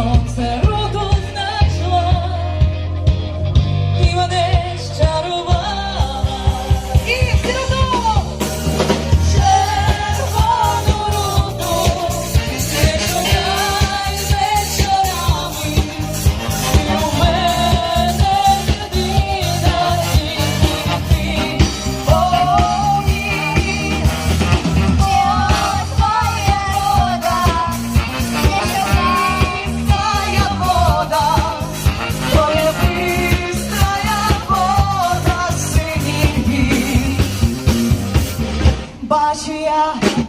сонце родом. 巴士呀。